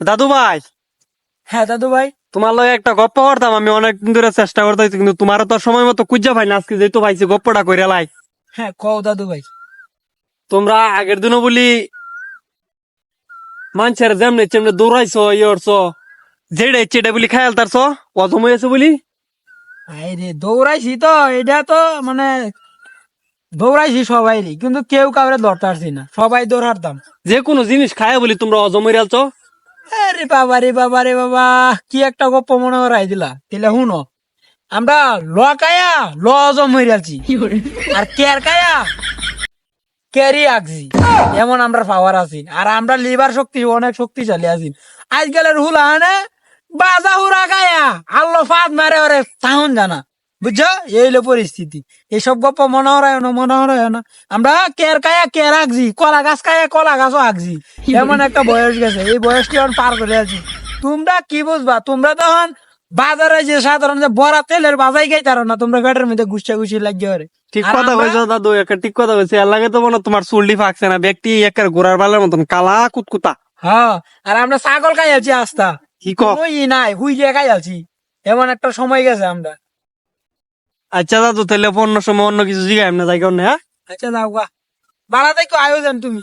দাদু ভাই হ্যাঁ দাদু ভাই তোমার লগে একটা গপ্প করতাম আমি অনেক দিন ধরে চেষ্টা করতেছি কিন্তু তোমার তো সময় মতো কুজ্জা পাই না আজকে যেহেতু পাইছি গপ্পটা করে লাই। হ্যাঁ কও দাদু ভাই তোমরা আগের দিনও বলি মানুষের যেমনি তেমনি দৌড়াইছো ইয়ে করছ যেটা এটা বলি খায়াল তারছো অজম হয়েছে বলি। আরে দৌড়াইছি তো এটা তো মানে দৌড়াইছি সবাই কিন্তু কেউ কাউরে ধরতে না সবাই দৌড়াতাম যে কোনো জিনিস খায় বলি তোমরা অজম হয়ে আরে বাবা রে বাবা রে বাবা কি একটা গপ্প মনে দিলা। তাহলে শুনো আমরা ল কায়া ল অজম হয়ে আর কেয়ার কায়া ক্যারি আছি এমন আমরা পাওয়ার আছি। আর আমরা লিভার শক্তি অনেক শক্তিশালী আছি। আজকালের হুলা হানে বাজা হুরা গায়া আল্লো ফাঁদ মারে ওরে তাহন জানা। বুঝছ? এই হলো পরিস্থিতি। এইসব গপ্প মনে হরায় না মনে হরায় না। আমরা কের কায়া কের আঁকছি কলা গাছ কায়া কলা গাছও আঁকছি। এমন একটা বয়স গেছে এই বয়সটি এখন পার করে আছি। তোমরা কি বুঝবা? তোমরা তখন বাজারে যে সাধারণ যে বড়া তেলের বাজাই গাই তারো না তোমরা পেটের মধ্যে গুছা গুছি লাগিয়ে ওরে ঠিক কথা কইছো দাদু একটা ঠিক কথা কইছে। এর লাগে তো মনে তোমার চুলটি ফাঁকছে না। ব্যক্তি একের গোড়ার বালের মতন কালা কুতকুতা। হ্যাঁ আর আমরা ছাগল খাই আছি আস্তা। কি ক কোনো ই নাই হুই যে খাই আছি এমন একটা সময় গেছে আমরা। আচ্ছা দাদু, তাহলে অন্য সময় অন্য কিছু জিগাই না যাই কেন হ্যাঁ? আচ্ছা দাও গা। বাড়া আয়োজন তুমি।